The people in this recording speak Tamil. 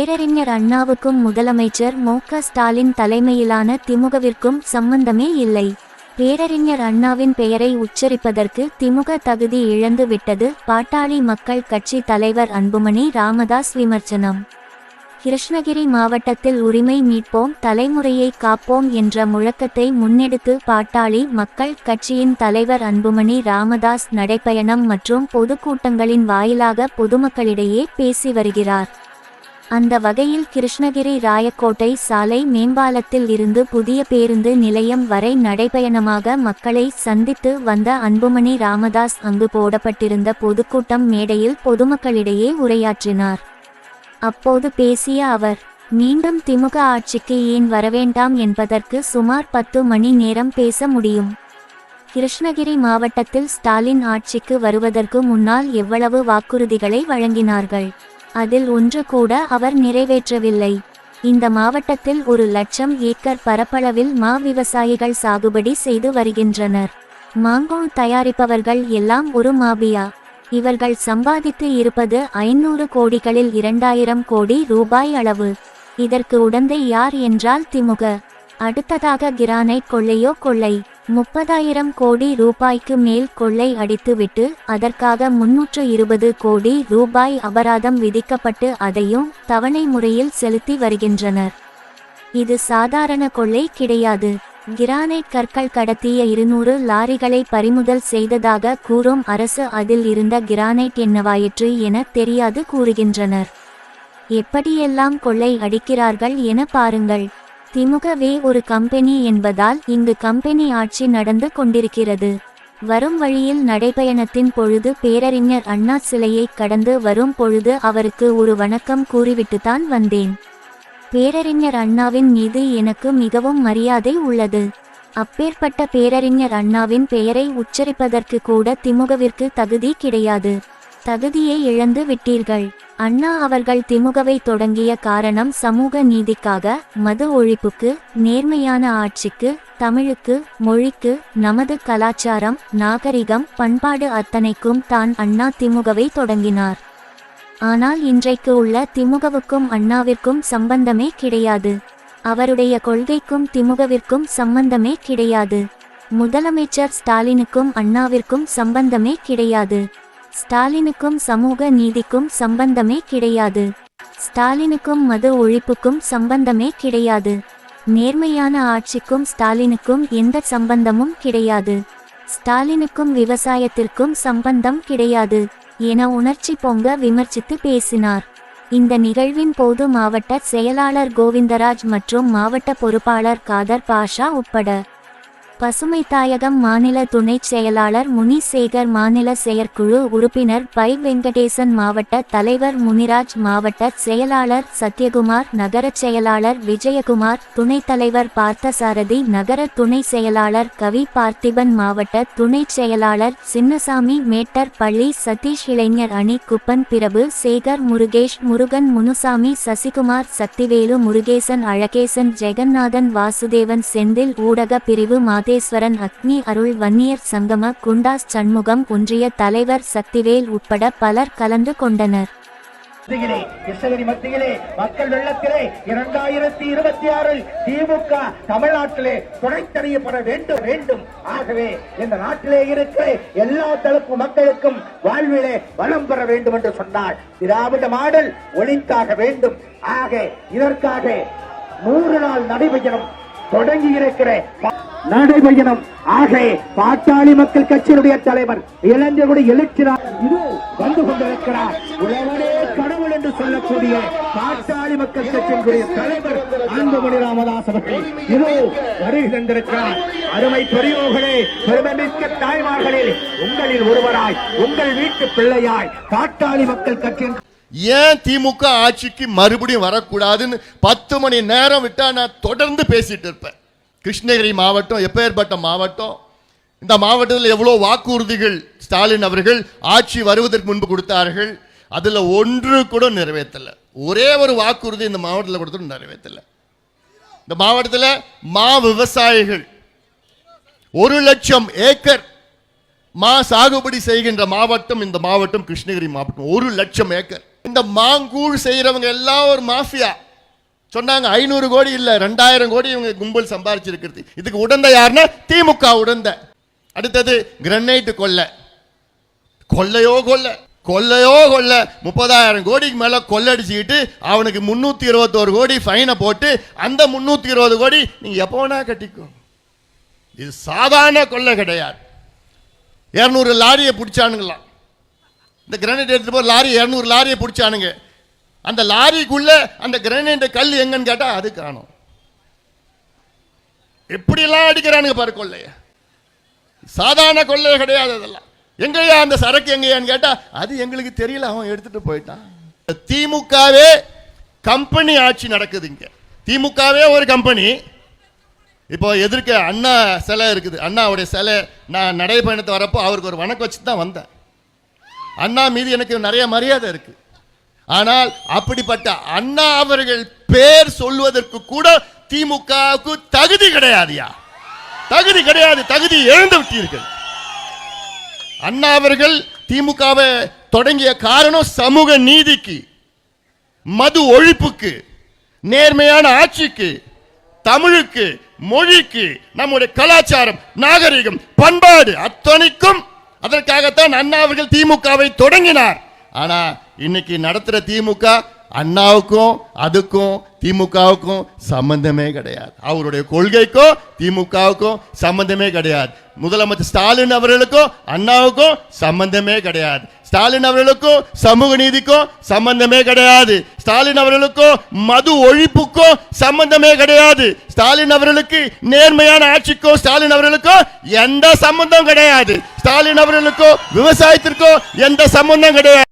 பேரறிஞர் அண்ணாவுக்கும் முதலமைச்சர் மு. ஸ்டாலின் தலைமையிலான திமுகவிற்கும் சம்பந்தமே இல்லை. பேரறிஞர் அண்ணாவின் பெயரை உச்சரிப்பதற்கு திமுக தகுதி இழந்து விட்டது பாட்டாளி மக்கள் கட்சி தலைவர் அன்புமணி ராமதாஸ் விமர்சனம். கிருஷ்ணகிரி மாவட்டத்தில் உரிமை மீட்போம் தலைமுறையை காப்போம் என்ற முழக்கத்தை முன்னெடுத்து பாட்டாளி மக்கள் கட்சியின் தலைவர் அன்புமணி ராமதாஸ் நடைப்பயணம் மற்றும் பொதுக்கூட்டங்களின் வாயிலாக பொதுமக்களிடையே பேசி வருகிறார். அந்த வகையில் கிருஷ்ணகிரி ராயக்கோட்டை சாலை மேம்பாலத்தில் இருந்து புதிய பேருந்து நிலையம் வரை நடைபயணமாக மக்களை சந்தித்து வந்த அன்புமணி ராமதாஸ் அங்கு போடப்பட்டிருந்த பொதுக்கூட்டம் மேடையில் பொதுமக்களிடையே உரையாற்றினார். அப்போது பேசிய அவர் மீண்டும் திமுக ஆட்சிக்கு ஏன் வரவேண்டாம் என்பதற்கு சுமார் பத்து மணி நேரம் பேச முடியும். கிருஷ்ணகிரி மாவட்டத்தில் ஸ்டாலின் ஆட்சிக்கு வருவதற்கு முன்னால் எவ்வளவு வாக்குறுதிகளை வழங்கினார்கள்? அதில் ஒன்று கூட அவர் நிறைவேற்றவில்லை. இந்த மாவட்டத்தில் ஒரு லட்சம் ஏக்கர் பரப்பளவில் மா விவசாயிகள் சாகுபடி செய்து வருகின்றனர். மாங்கோல் தயாரிப்பவர்கள் எல்லாம் ஒரு மாபியா. இவர்கள் சம்பாதித்து இருப்பது ஐநூறு கோடிகளில் இரண்டாயிரம் கோடி ரூபாய் அளவு. இதற்கு உடந்தை யார் என்றால் திமுக. அடுத்ததாக கிரானைட் கொள்ளையோ கொள்ளை. முப்பதாயிரம் கோடி ரூபாய்க்கு மேல் கொள்ளை அடித்துவிட்டு அதற்காக முன்னூற்று இருபது கோடி ரூபாய் அபராதம் விதிக்கப்பட்டு அதையும் தவணை முறையில் செலுத்தி வருகின்றனர். இது சாதாரண கொள்ளை கிடையாது. கிரானைட் கற்கள் கடத்திய இருநூறு லாரிகளை பறிமுதல் செய்ததாக கூறும் அரசு அதில் இருந்த கிரானைட் என்னவாயிற்று என தெரியாது கூறுகின்றனர். எப்படியெல்லாம் கொள்ளை அடிக்கிறார்கள் என பாருங்கள். திமுகவே ஒரு கம்பெனி என்பதால் இங்கு கம்பெனி ஆட்சி நடந்து கொண்டிருக்கிறது. வரும் வழியில் நடைபயணத்தின் பொழுது பேரறிஞர் அண்ணா சிலையை கடந்து வரும் பொழுது அவருக்கு ஒரு வணக்கம் கூறிவிட்டுத்தான் வந்தேன். பேரறிஞர் அண்ணாவின் மீது எனக்கு மிகவும் மரியாதை உள்ளது. அப்பேற்பட்ட பேரறிஞர் அண்ணாவின் பெயரை உச்சரிப்பதற்கு கூட திமுகவிற்கு தகுதி கிடையாது. தகுதியை இழந்து விட்டீர்கள். அண்ணா அவர்கள் திமுகவை தொடங்கிய காரணம் சமூக நீதிக்காக மது ஒழிப்புக்கு நேர்மையான ஆட்சிக்கு தமிழுக்கு மொழிக்கு நமது கலாச்சாரம் நாகரிகம் பண்பாடு அத்தனைக்கும் தான் அண்ணா திமுகவை தொடங்கினார். ஆனால் இன்றைக்கு உள்ள திமுகவுக்கும் அண்ணாவிற்கும் சம்பந்தமே கிடையாது. அவருடைய கொள்கைக்கும் திமுகவிற்கும் சம்பந்தமே கிடையாது. முதலமைச்சர் ஸ்டாலினுக்கும் அண்ணாவிற்கும் சம்பந்தமே கிடையாது. ஸ்டாலினுக்கும் சமூக நீதிக்கும் சம்பந்தமே கிடையாது. ஸ்டாலினுக்கும் மது ஒழிப்புக்கும் சம்பந்தமே கிடையாது. நேர்மையான ஆட்சிக்கும் ஸ்டாலினுக்கும் எந்த சம்பந்தமும் கிடையாது. ஸ்டாலினுக்கும் விவசாயத்திற்கும் சம்பந்தம் கிடையாது என உணர்ச்சி பொங்க விமர்சித்து பேசினார். இந்த நிகழ்வின் போது மாவட்ட செயலாளர் கோவிந்தராஜ் மற்றும் மாவட்ட பொறுப்பாளர் காதர் பாஷா உட்பட பசுமை தாயகம் மாநில துணைச் செயலாளர் முனிசேகர் மாநில செயற்குழு உறுப்பினர் பை வெங்கடேசன் மாவட்ட தலைவர் முனிராஜ் மாவட்ட செயலாளர் சத்யகுமார் நகரச் செயலாளர் விஜயகுமார் துணைத் தலைவர் பார்த்தசாரதி நகர துணை செயலாளர் கவி பார்த்திபன் மாவட்ட துணைச் செயலாளர் சின்னசாமி மேட்டர் பள்ளி சதீஷ் இளைஞர் அணி குப்பன் பிரபு சேகர் முருகேஷ் முருகன் முனுசாமி சசிகுமார் சக்திவேலு முருகேசன் அழகேசன் ஜெகநாதன் வாசுதேவன் செந்தில் ஊடக பிரிவு மாதேஸ்வரன் அக்னி அருள் வன்னியர் சங்கம குண்டாஸ் சண்முகம் ஒன்றிய தலைவர் சக்திவேல் உட்பட பலர் கலந்து கொண்டனர். மத்தியிலே மக்கள் வெள்ளத்திலே இரண்டாயிரத்தி இருபத்தி ஆறில் திமுக தமிழ்நாட்டிலே துணைத்தறியப்பட வேண்டும் வேண்டும். ஆகவே இந்த நாட்டிலே இருக்கிற எல்லா தரப்பு மக்களுக்கும் வாழ்விலே வளம் பெற வேண்டும் என்று சொன்னால் திராவிட மாடல் ஒழித்தாக வேண்டும். ஆக இதற்காக நூறு நாள் நடைபெறும் தொடங்கி இருக்கிற நடைபயணம். ஆகவே பாட்டாளி மக்கள் கட்சியினுடைய தலைவர் இளைஞர்களுடைய எழுச்சினார் இது வந்து கொண்டிருக்கிறார். உழவனே கடவுள் என்று சொல்லக்கூடிய பாட்டாளி மக்கள் கட்சியினுடைய தலைவர் அன்புமணி ராமதாஸ் அவர்கள். இது வருகின்றிருக்கிறார் அருமை பெரியோர்களே பெருமைமிக்க தாய்மார்களில் உங்களில் ஒருவராய் உங்கள் வீட்டு பிள்ளையாய் பாட்டாளி மக்கள் கட்சியின் ஏன் திமுக ஆட்சிக்கு மறுபடியும் வரக்கூடாதுன்னு பத்து மணி நேரம் விட்டா நான் தொடர்ந்து பேசிட்டு இருப்பேன். கிருஷ்ணகிரி மாவட்டம் எப்பேற்பட்ட மாவட்டம்? இந்த மாவட்டத்தில் எவ்வளோ வாக்குறுதிகள் ஸ்டாலின் அவர்கள் ஆட்சி வருவதற்கு முன்பு கொடுத்தார்கள்? அதில் ஒன்று கூட நிறைவேற்றலை. ஒரே ஒரு வாக்குறுதி இந்த மாவட்டத்தில் கொடுத்துட்டு நிறைவேற்றலை. இந்த மாவட்டத்தில் மா விவசாயிகள் ஒரு லட்சம் ஏக்கர் மா சாகுபடி செய்கின்ற மாவட்டம் இந்த மாவட்டம் கிருஷ்ணகிரி மாவட்டம். ஒரு லட்சம் ஏக்கர். இந்த மாங்கூழ் செய்கிறவங்க எல்லாம் ஒரு மாஃபியா. சொன்னாங்க ஐநூறு கோடி இல்லை ரெண்டாயிரம் கோடி இவங்க கும்பல் சம்பாரிச்சிருக்கிறது. இதுக்கு உடந்த யாருன்னா திமுக உடந்த. அடுத்தது கிரனைட்டு கொள்ளை. கொள்ளையோ கொள்ளை. கொள்ளையோ கொள்ளை. முப்பதாயிரம் கோடிக்கு மேலே கொள்ளடிச்சுக்கிட்டு அவனுக்கு முந்நூற்றி இருபத்தோரு கோடி ஃபைனை போட்டு அந்த முந்நூற்றி இருபது கோடி நீங்கள் எப்போ வேணா கட்டிக்கோ. இது சாதாரண கொள்ளை கிடையாது. இரநூறு லாரியை பிடிச்சானுங்களாம். இந்த கிரனைட் எடுத்துட்டு போய் லாரி இரநூறு லாரியை பிடிச்சானுங்க. அந்த லாரிக்குள்ள அந்த கிரனைட் கல் எங்கன்னு கேட்டா அது காணும். எப்படிலாம் அடிக்கிறானுங்க பாரு கொள்ளைய. சாதாரண கொள்ளை கிடையாது அதெல்லாம். எங்கய்யா அந்த சரக்கு எங்கேயான்னு கேட்டா அது எங்களுக்கு தெரியல அவன் எடுத்துட்டு போயிட்டான். திமுகவே கம்பெனி ஆட்சி நடக்குது இங்க. திமுகவே ஒரு கம்பெனி. இப்போ எதிர்க்க அண்ணா சிலை இருக்குது. அண்ணாவுடைய சிலை நான் நடைபயணத்தை வரப்போ அவருக்கு ஒரு வணக்கம் வச்சு தான் வந்தேன். அண்ணா மீது எனக்கு நிறைய மரியாதை இருக்குது ஆனால் அப்படிப்பட்ட அண்ணா அவர்கள் பேர் சொல்வதற்கு கூட திமுகவுக்கு தகுதி கிடையாதுயா? தகுதி கிடையாது. தகுதி எழுந்து விட்டீர்கள். அண்ணா அவர்கள் திமுகவை தொடங்கிய காரணம் சமூக நீதிக்கு மது ஒழிப்புக்கு நேர்மையான ஆட்சிக்கு தமிழுக்கு மொழிக்கு நம்முடைய கலாச்சாரம் நாகரிகம் பண்பாடு அத்தனைக்கும் அதற்காகத்தான் அண்ணா அவர்கள் திமுகவை தொடங்கினார். ஆனா இன்னைக்கு நடத்துற திமுக அண்ணாவுக்கும் அதுக்கும் திமுகவுக்கும் சம்பந்தமே கிடையாது. அவருடைய கொள்கைக்கும் திமுகவுக்கும் சம்பந்தமே கிடையாது. முதலமைச்சர் ஸ்டாலின் அவர்களுக்கும் அண்ணாவுக்கும் சம்பந்தமே கிடையாது. ஸ்டாலின் அவர்களுக்கும் சமூக நீதிக்கும் சம்பந்தமே கிடையாது. ஸ்டாலின் அவர்களுக்கும் மது ஒழிப்புக்கும் சம்பந்தமே கிடையாது. ஸ்டாலின் அவர்களுக்கு நேர்மையான ஆட்சிக்கும் ஸ்டாலின் அவர்களுக்கோ எந்த சம்பந்தம் கிடையாது. ஸ்டாலின் அவர்களுக்கோ விவசாயத்திற்கோ எந்த சம்பந்தம் கிடையாது.